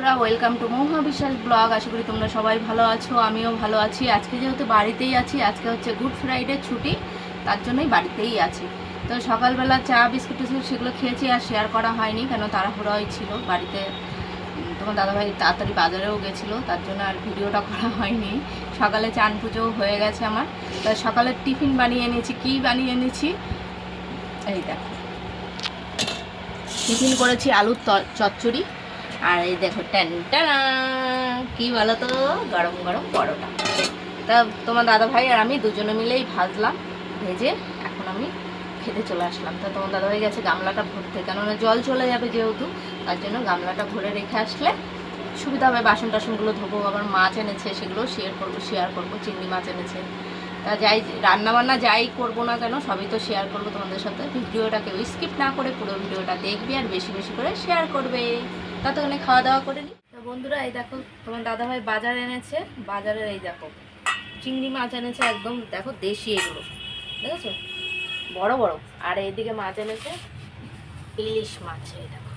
বন্ধুরা welcome to Mahua বিশ্বাস blog. আশা করি তোমরা সবাই ভালো আছো, আমিও ভালো আছি। আজকে যেহেতু বাড়িতেই আছি, আজকে হচ্ছে গুড ফ্রাইডে ছুটি, তার জন্যই বাড়িতেই আছি। তো সকালবেলা চা, বিস্কুট টিস্কুট সেগুলো খেয়েছি, আর শেয়ার করা হয়নি, কেন তাড়াহুড়োই ছিল। বাড়িতে তোমার দাদাভাই তাড়াতাড়ি বাজারেও গেছিল, তার জন্য আর ভিডিওটা করা হয়নি। সকালে চান পুজো হয়ে গেছে আমার। তা সকালের টিফিন বানিয়ে এনেছি, কী বানিয়ে এনেছি? এই দেখো। টিফিন করেছি আলুর চচ্চড়ি। আর এই দেখো, ট্যান, টানা। কি বলো তো গরম গরম পরোটা। তা তোমার দাদা ভাই আর আমি দুজনে মিলেই ভাজলাম, ভেজে এখন আমি খেতে চলে আসলাম। তা তোমার দাদা ভাই গেছে গামলাটা ভরতে, কেননা জল চলে যাবে যেহেতু, তার জন্য গামলাটা ভরে রেখে আসলে সুবিধা হবে। বাসন টাসনগুলো ধোবো, আবার মাছ এনেছে, সেগুলো শেয়ার করব শেয়ার করব, চিংড়ি মাছ এনেছে। তা যাই রান্না বান্না যাই করব না কেন, সবই তো শেয়ার করব তোমাদের সাথে। ভিডিওটা কেউ স্কিপ না করে পুরো ভিডিওটা দেখবে আর বেশি বেশি করে শেয়ার করবে। ততক্ষণে খাওয়া দাওয়া করে নি। তো বন্ধুরা, এই দেখো, তোমার দাদাভাই বাজার এনেছে। বাজারের এই দেখো, চিংড়ি মাছ এনেছে একদম, দেখো, দেশি এগুলো। দেখেছ? বড় বড়। আর এইদিকে মাছ এনেছে ইলিশ মাছ, এই দেখো।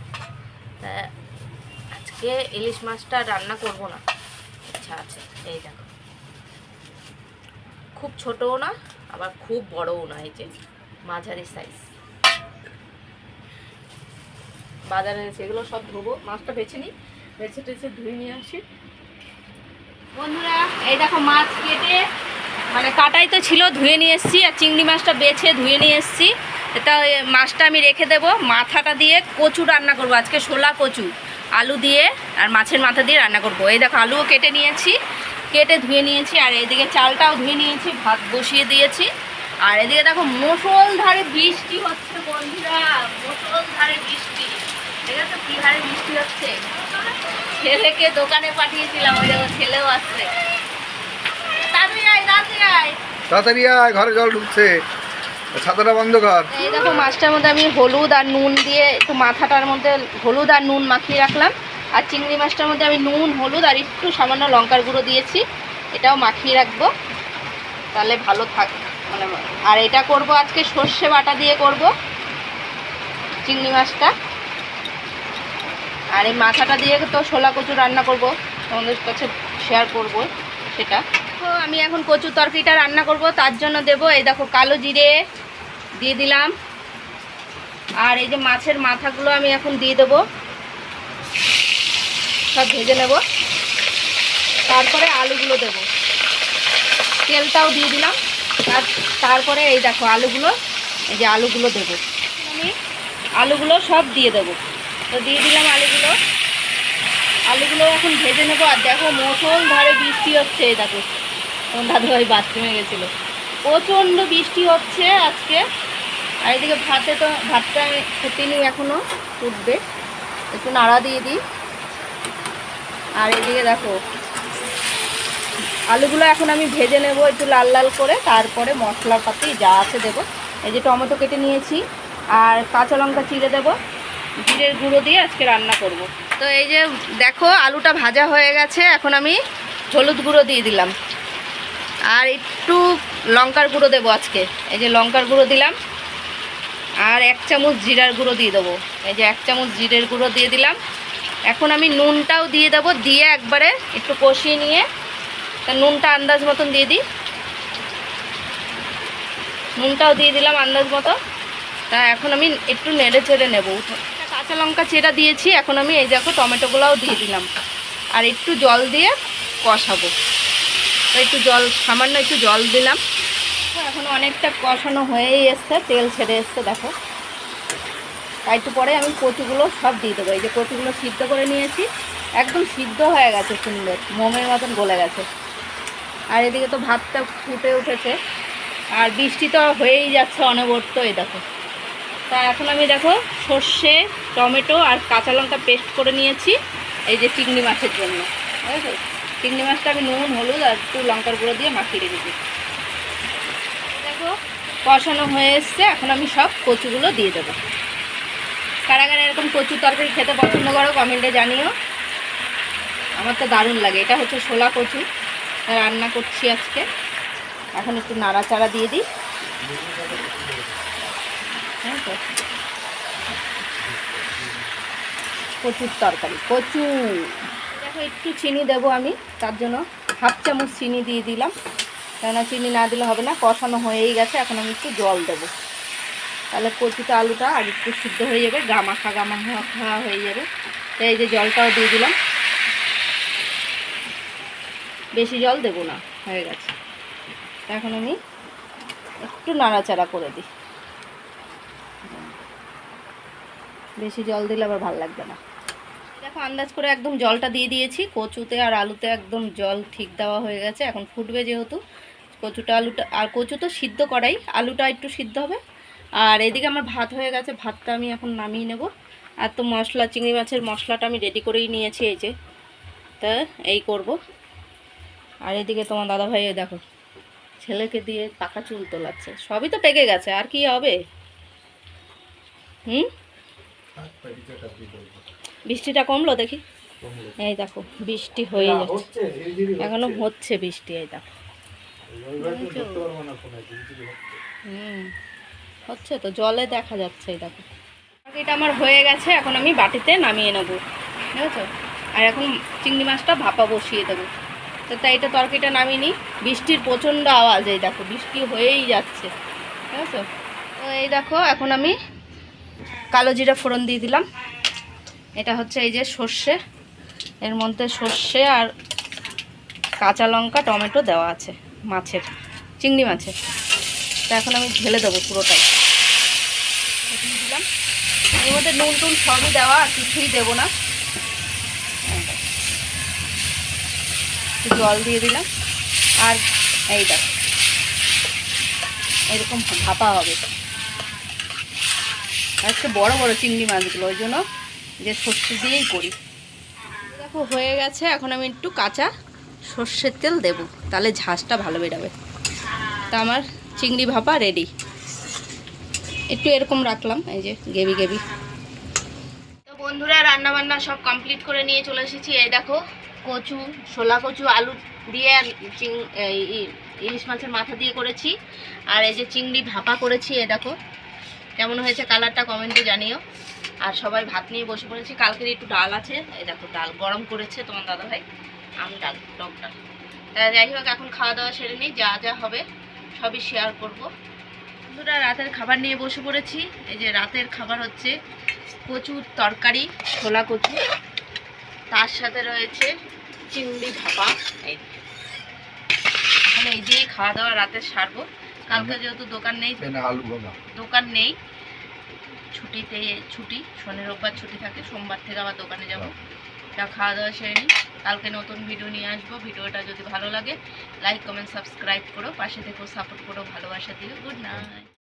আজকে ইলিশ মাছটা রান্না করব না। ইচ্ছা আছে, এই দেখো। খুব ছোটও না, আবার খুব বড়ও না, এই যে মাঝারি সাইজ বাজারে সেগুলো সব ধোবো। মাছটা বেছে নিই, বেছে টেছে ধুয়ে নিয়ে আসি। বন্ধুরা, এই দেখো মাছ কেটে মানে কাটাই তো ছিল, ধুয়ে নিয়ে এসেছি, আর চিংড়ি মাছটা বেছে ধুয়ে নিয়ে এসেছি। এটা মাছটা আমি রেখে দেবো, মাথাটা দিয়ে কচু রান্না করব, আজকে শোলা কচু। আলু দিয়ে আর মাছের মাথা দিয়ে রান্না করব। এই দেখো, আলুও কেটে নিয়েছি, কেটে ধুয়ে নিয়েছি, আর এদিকে চালটাও ধুয়ে নিয়েছি, ভাত বসিয়ে দিয়েছি। আর এদিকে দেখো, মোসল ধারে বৃষ্টি হচ্ছে বন্ধুরা, মুসল ধারে বৃষ্টি। ঠিক আছে কি হারে বৃষ্টি হচ্ছে। ছেলেকে দোকানে পাঠিয়েছিলাম ওই দেখো ছেলেও আসছে। তাড়াতাড়ি আয় তাড়াতাড়ি আয়। তাড়াতাড়ি আয় ঘরে জল ঢুকছে। ছাতাটা বন্ধ কর। এই দেখো মাছটার মধ্যে আমি হলুদ আর নুন দিয়ে একটু মাথাটার মধ্যে হলুদ আর নুন মাখিয়ে রাখলাম। আর চিংড়ি মাছটার মধ্যে আমি নুন হলুদ আর একটু সামান্য লঙ্কার গুঁড়ো দিয়েছি। এটাও মাখিয়ে রাখব। তাহলে ভালো থাক। মানে আর এটা করব আজকে সর্ষে বাটা দিয়ে করব। চিংড়ি মাছটা। আর এই মাথাটা দিয়ে তো শোলা কচু রান্না করব। তোমাদের কাছে শেয়ার করব সেটা। তো আমি এখন কচু তরকারিটা রান্না করব, তার জন্য দেব এই দেখো কালো জিরে দিয়ে দিলাম। আর এই যে মাছের মাথাগুলো আমি এখন দিয়ে দেবো। সব ভেজে নেব। তারপরে আলুগুলো দেব। তেলটাও দিয়ে দিলাম। আর তারপরে এই দেখো আলুগুলো, এই যে আলুগুলো দেব। আমি আলুগুলো সব দিয়ে দেব। তো দিয়ে দিলাম আলুগুলো। আলুগুলো এখন ভেজে নেব। আর দেখো, মৌসুম ধারে বৃষ্টি হচ্ছে, এই দেখো। তোমার দাদুভাই বাথরুমে গেছিল। প্রচণ্ড বৃষ্টি হচ্ছে আজকে। আর এদিকে ভাতে তো, ভাতটা আমি ফুটিনি এখনও ফুটবে। একটু নাড়া দিয়ে দিই। আর এদিকে দেখো, আলুগুলো এখন আমি ভেজে নেব একটু লাল লাল করে। তারপরে মশলাপাতি যা আছে দেবো। এই যে টমেটো কেটে নিয়েছি। আর কাঁচা লঙ্কা চিড়ে দেবো। জিরের গুঁড়ো দিয়ে আজকে রান্না করব। তো এই যে দেখো, আলুটা ভাজা হয়ে গেছে, এখন আমি হলুদ গুঁড়ো দিয়ে দিলাম। আর একটু লঙ্কার গুঁড়ো দেবো আজকে। এই যে লঙ্কার গুঁড়ো দিলাম, আর এক চামচ জিরার গুঁড়ো দিয়ে দেবো। এই যে এক চামচ জিরের গুঁড়ো দিয়ে দিলাম। এখন আমি নুনটাও দিয়ে দেবো, দিয়ে একবারে একটু কষিয়ে নিয়ে, তা নুনটা আন্দাজ মতন দিয়ে দিই। নুনটাও দিয়ে দিলাম আন্দাজ মতো। তা এখন আমি একটু নেড়ে চেড়ে নেব। কাঁচা লঙ্কা চেরা দিয়েছি, এখন আমি এই দেখো টমেটোগুলোও দিয়ে দিলাম। আর একটু জল দিয়ে কষাবো। একটু জল, সামান্য একটু জল দিলাম। এখন অনেকটা কষানো হয়েই এসছে, তেল ছেড়ে এসছে, দেখো। তাই একটু পরে আমি কচুগুলো সব দিয়ে দেবো। এই যে কচুগুলো সিদ্ধ করে নিয়েছি, একদম সিদ্ধ হয়ে গেছে সুন্দর, মোমের মতন গলে গেছে। আর এদিকে তো ভাতটা ফুটে উঠেছে, আর বৃষ্টি তো হয়েই যাচ্ছে অনবর্ত এই দেখো। তা এখন আমি দেখো সর্ষে, টমেটো আর কাঁচা লঙ্কা পেস্ট করে নিয়েছি, এই যে চিংড়ি মাছের জন্য। চিংড়ি মাছটা আমি নুন, হলুদ আর একটু লঙ্কার গুঁড়ো দিয়ে মাখিয়ে রেখেছি দেখো, কষানো হয়ে এসছে, এখন আমি সব কচুগুলো দিয়ে দেবো। কারা কারা এরকম কচু তরকারি খেতে পছন্দ করো, কমেন্টে জানিও। আমার তো দারুণ লাগে। এটা হচ্ছে শোলা কচু। রান্না করছি আজকে। এখন একটু নাড়াচাড়া দিয়ে দিই। কচুর তরকারি, কচু। দেখো, একটু চিনি দেবো আমি, তার জন্য হাফ চামচ চিনি দিয়ে দিলাম। কেননা চিনি না দিলে হবে না, কষানো হয়েই গেছে, এখন আমি একটু জল দেবো। তাহলে কচুটা, আলুটা আর একটু সিদ্ধ হয়ে যাবে, গামাখা গামাখা হয়ে যাবে। এই যে জলটাও দিয়ে দিলাম। বেশি জল দেবো না, হয়ে গেছে। এখন আমি একটু নাড়াচাড়া করে দিই। বেশি জল দিলে আবার ভালো লাগবে না। দেখো, আন্দাজ করে একদম জলটা দিয়ে দিয়েছি। কচুতে আর আলুতে একদম জল ঠিক দেওয়া হয়ে গেছে। এখন ফুটবে যেহেতু। কচুটা আলুটা আর কচু তো সিদ্ধ করাই। আলুটা একটু সিদ্ধ হবে। আর এদিকে আমার ভাত হয়ে গেছে। ভাতটা আমি এখন নামিয়ে নেব। আর তো মশলা চিংড়ি মাছের মশলাটা আমি রেডি করেই নিয়েছি। এই যে। তা এই করব। আর এদিকে তোমার দাদাভাই দেখো। ছেলেকে দিয়ে পাকা চুল তোলাচ্ছে। সবই তো পেকে গেছে। আর কি হবে? হুম? বৃষ্টিটা কমলো দেখি? এই দেখো বৃষ্টি হয়ে যাচ্ছে। এখনও হচ্ছে বৃষ্টি এই দেখো। হুম হচ্ছে তো জলে দেখা যাচ্ছে এই দেখো। এটা আমার হয়ে গেছে এখন আমি বাটিতে নামিয়ে নেব বুঝেছ আর এখন চিংড়ি মাছটা ভাপা বসিয়ে দেবো। তো তাই এটা তরকারিটা নামিয়ে নিই। বৃষ্টির প্রচণ্ড আওয়াজ এই দেখো বৃষ্টি হয়েই যাচ্ছে ঠিক আছে? তো এই দেখো এখন আমি কালো জিরা ফোড়ন দিয়ে দিলাম। এটা হচ্ছে এই যে সর্ষে। এর মধ্যে সর্ষে আর কাঁচা লঙ্কা, টমেটো দেওয়া আছে, মাছের, চিংড়ি মাছের। তা এখন আমি ঢেলে দেবো পুরোটাই। দিয়ে দিলাম। এর মধ্যে নুন টুন সবই দেওয়া, আর কিছুই দেবো না। জল দিয়ে দিলাম। আর এই দেখো, এরকম ভাপা হবে। আর একটু বড় বড় চিংড়ি মাছগুলো ওই জন্য যে সর্ষে দিয়েই করি। দেখো হয়ে গেছে এখন আমি একটু কাঁচা সর্ষের তেল দেব তাহলে ঝাঁসটা ভালো বেরাবে। তা আমার চিংড়ি ভাপা রেডি একটু এরকম রাখলাম এই যে গেবি গেবি তো বন্ধুরা রান্না বান্না সব কমপ্লিট করে নিয়ে চলে এসেছি। এই দেখো কচু শোলা কচু আলু দিয়ে আর চিং এই ইলিশ মাছের মাথা দিয়ে করেছি। আর এই যে চিংড়ি ভাপা করেছি এই দেখো। কেমন হয়েছে কালারটা কমেন্টে জানিও। আর সবাই ভাত নিয়ে বসে পড়েছি। কালকের একটু ডাল আছে। এই দেখো ডাল গরম করেছে তোমার দাদা ভাই আমি ডাল টক ডাল। তা যাই হোক, এখন খাওয়া দাওয়া সেরে নিই। যা যা হবে সবই শেয়ার করব। বন্ধুরা, রাতের খাবার নিয়ে বসে পড়েছি। এই যে রাতের খাবার হচ্ছে কচুর তরকারি, ছোলা কচু। তার সাথে রয়েছে চিংড়ি ভাপা। এই দিয়েই খাওয়া দাওয়া রাতে সারবো। কালকে যেহেতু দোকান নেই দোকান নেই। ছুটিতে ছুটি শনি রোববার ছুটি থাকে সোমবার থেকে আবার দোকানে যাব। তা খাওয়া দাওয়া সেরে নিই কালকে নতুন ভিডিও নিয়ে আসব। ভিডিওটা যদি ভালো লাগে লাইক কমেন্ট সাবস্ক্রাইব করো। পাশে থেকেও সাপোর্ট করো ভালোবাসা দিও। Good night